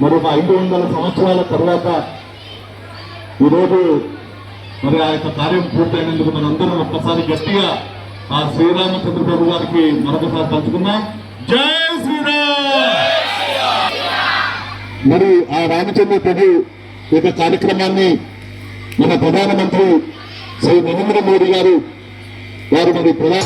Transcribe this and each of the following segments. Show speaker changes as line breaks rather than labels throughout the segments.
మరొక ఐదు వందల సంవత్సరాల తర్వాత ఈరోజు మరి ఆ యొక్క కార్యం పూర్తయినందుకు మనందరం ఒక్కసారి గట్టిగా ఆ శ్రీరామచంద్ర ప్రభు గారికి మరొకసారి పంచుకుందాం జై శ్రీరామ్! మరి ఆ రామచంద్ర ప్రభు యొక్క కార్యక్రమాన్ని మన ప్రధానమంత్రి శ్రీ నరేంద్ర మోడీ గారు వారు మరి ప్రధాన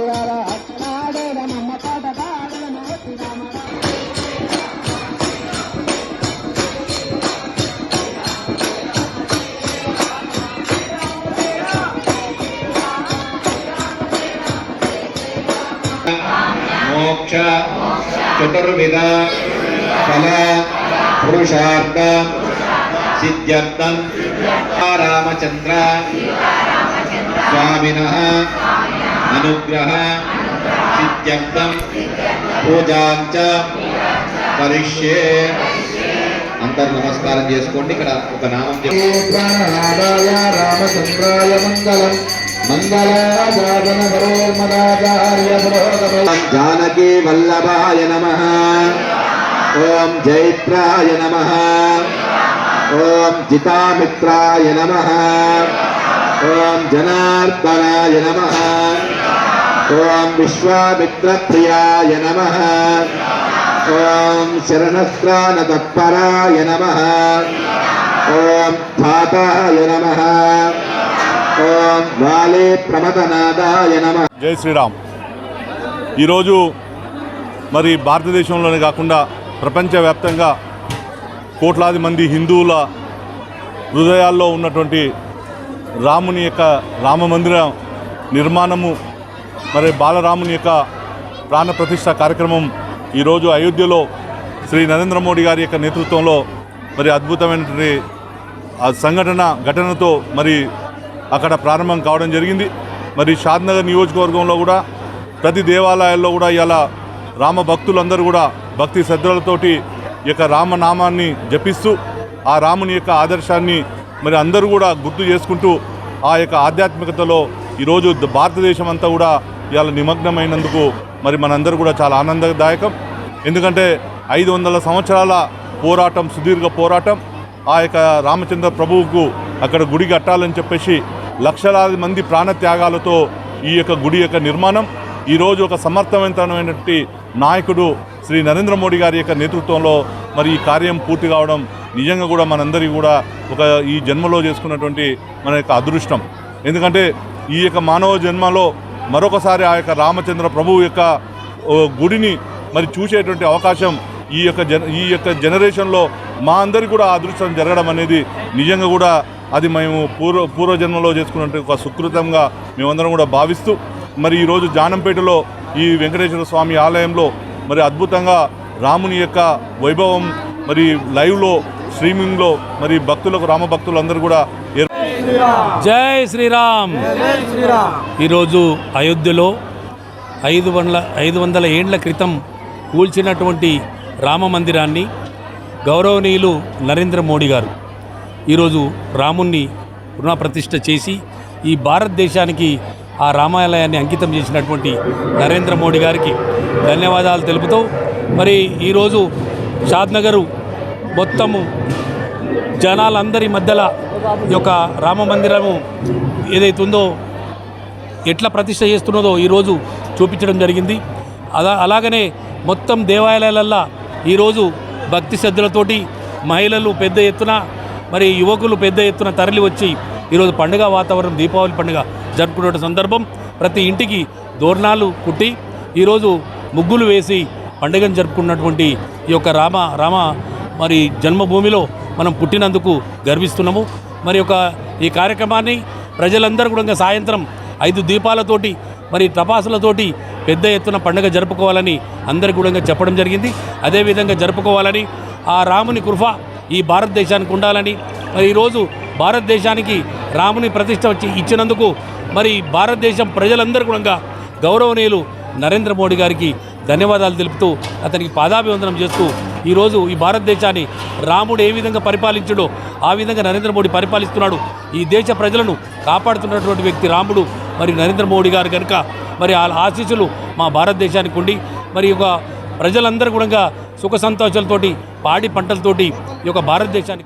రామ తమ్ములారా పాట పాడల మోతి
మోక్ష చతుర్విధ ఫల పురుషార్థ సిద్ధ్యర్థం రామచంద్ర స్వామిన అనుగ్రహ సిద్ధ్యర్థం పూజాంచ కరిష్యే అందరు నమస్కారం చేసుకోండి. ఇక్కడ ఒక నామం ప్రాణనాదాయ రామచంద్రాయ మంగళం. జానకీ వల్లభాయ నమ. ఓం జైత్రాయ నమ. ఓం జితామిత్రాయ నమ. ఓం జనార్దనాయ నమ. ఓం విశ్వామిత్రప్రియాయ నమ. ఓం శరణస్త్రానతత్పరాయ నమ. ఓం ధాతాయ నమ. ఓం బాలే ప్రమదనాదాయ నమ.
జై శ్రీరామ్. ఈరోజు మరి భారతదేశంలోనే కాకుండా ప్రపంచవ్యాప్తంగా కోట్లాది మంది హిందువుల హృదయాల్లో ఉన్నటువంటి రాముని యొక్క రామ మందిరం నిర్మాణము మరి బాలరాముని యొక్క ప్రాణ ప్రతిష్ట కార్యక్రమం ఈరోజు అయోధ్యలో శ్రీ నరేంద్ర మోడీ గారి యొక్క నేతృత్వంలో మరి అద్భుతమైనటువంటి ఆ సంఘటన ఘటనతో మరి అక్కడ ప్రారంభం కావడం జరిగింది. మరి షాద్నగర్ నియోజకవర్గంలో కూడా ప్రతి దేవాలయాల్లో కూడా ఇలా రామ భక్తులందరూ కూడా భక్తి శ్రద్ధలతోటి యొక్క రామనామాన్ని జపిస్తూ ఆ రాముని యొక్క ఆదర్శాన్ని మరి అందరూ కూడా గుర్తు చేసుకుంటూ ఆ యొక్క ఆధ్యాత్మికతలో ఈరోజు భారతదేశం అంతా కూడా ఇవాళ నిమగ్నమైనందుకు మరి మనందరూ కూడా చాలా ఆనందదాయకం. ఎందుకంటే ఐదు వందల సంవత్సరాల పోరాటం సుదీర్ఘ పోరాటం ఆ యొక్క రామచంద్ర ప్రభువుకు అక్కడ గుడి కట్టాలని చెప్పేసి లక్షలాది మంది ప్రాణత్యాగాలతో ఈ యొక్క గుడి యొక్క నిర్మాణం. ఈరోజు ఒక సమర్థవంతమైనటువంటి నాయకుడు శ్రీ నరేంద్ర మోడీ గారి యొక్క నేతృత్వంలో మరి ఈ కార్యం పూర్తి కావడం నిజంగా కూడా మనందరికీ కూడా ఒక ఈ జన్మలో చేసుకున్నటువంటి మన యొక్క అదృష్టం. ఎందుకంటే ఈ యొక్క మానవ జన్మలో మరొకసారి ఆ యొక్క రామచంద్ర ప్రభువు యొక్క గుడిని మరి చూసేటువంటి అవకాశం ఈ యొక్క జన ఈ యొక్క జనరేషన్లో మా అందరికీ కూడా అదృష్టం జరగడం అనేది నిజంగా కూడా అది మేము పూర్వ పూర్వజన్మలో చేసుకున్నట్టు ఒక సుకృతంగా మేమందరం కూడా భావిస్తూ మరి ఈరోజు జానంపేటలో ఈ వెంకటేశ్వర స్వామి ఆలయంలో మరి అద్భుతంగా రాముని యొక్క వైభవం మరి లైవ్లో స్ట్రీమింగ్లో మరి భక్తులకు రామ భక్తులు అందరూ కూడా
జై శ్రీరామ్. ఈరోజు అయోధ్యలో ఐదు వందల ఐదు వందల ఏండ్ల క్రితం కూల్చినటువంటి రామ మందిరాన్ని గౌరవనీయులు నరేంద్ర మోడీ గారు ఈరోజు రాముణ్ణి పునఃప్రతిష్ఠ చేసి ఈ భారతదేశానికి ఆ రామాలయాన్ని అంకితం చేసినటువంటి నరేంద్ర మోడీ గారికి ధన్యవాదాలు తెలుపుతూ మరి ఈరోజు షాద్నగరు మొత్తము జనాలందరి మధ్యలో ఈ యొక్క రామ మందిరము ఏదైతే ఉందో ఎట్లా ప్రతిష్ట చేస్తున్నదో ఈరోజు చూపించడం జరిగింది. అలా అలాగనే మొత్తం దేవాలయాలల్లో ఈరోజు భక్తి శ్రద్ధలతోటి మహిళలు పెద్ద ఎత్తున మరి యువకులు పెద్ద ఎత్తున తరలి వచ్చి ఈరోజు పండుగ వాతావరణం దీపావళి పండుగ జరుపుకునే సందర్భం. ప్రతి ఇంటికి దోరణాలు కుట్టి ఈరోజు ముగ్గులు వేసి పండుగను జరుపుకున్నటువంటి ఈ యొక్క రామ రామ మరి జన్మభూమిలో మనం పుట్టినందుకు గర్విస్తున్నాము. మరి ఒక ఈ కార్యక్రమాన్ని ప్రజలందరూ కూడా ఇంకా సాయంత్రం ఐదు దీపాలతోటి మరి టపాసులతోటి పెద్ద ఎత్తున పండుగ జరుపుకోవాలని అందరికీ కూడా చెప్పడం జరిగింది. అదేవిధంగా జరుపుకోవాలని ఆ రాముని కృప ఈ భారతదేశానికి ఉండాలని మరి ఈరోజు భారతదేశానికి రాముని ప్రతిష్ట వచ్చి ఇచ్చినందుకు మరి భారతదేశం ప్రజలందరూ కూడా గౌరవనీయులు నరేంద్ర మోడీ గారికి ధన్యవాదాలు తెలుపుతూ అతనికి పాదాభివందనం చేస్తూ ఈరోజు ఈ భారతదేశాన్ని రాముడు ఏ విధంగా పరిపాలించడో ఆ విధంగా నరేంద్ర మోడీ పరిపాలిస్తున్నాడు ఈ దేశ ప్రజలను కాపాడుతున్నటువంటి వ్యక్తి రాముడు. మరి నరేంద్ర మోడీ గారు కనుక మరి వాళ్ళ ఆశీస్సులు మా భారతదేశానికి ఉండి మరి ఒక ప్రజలందరూ కూడా సుఖ సంతోషాలతోటి పాడి పంటలతోటి ఈ యొక్క భారతదేశాన్ని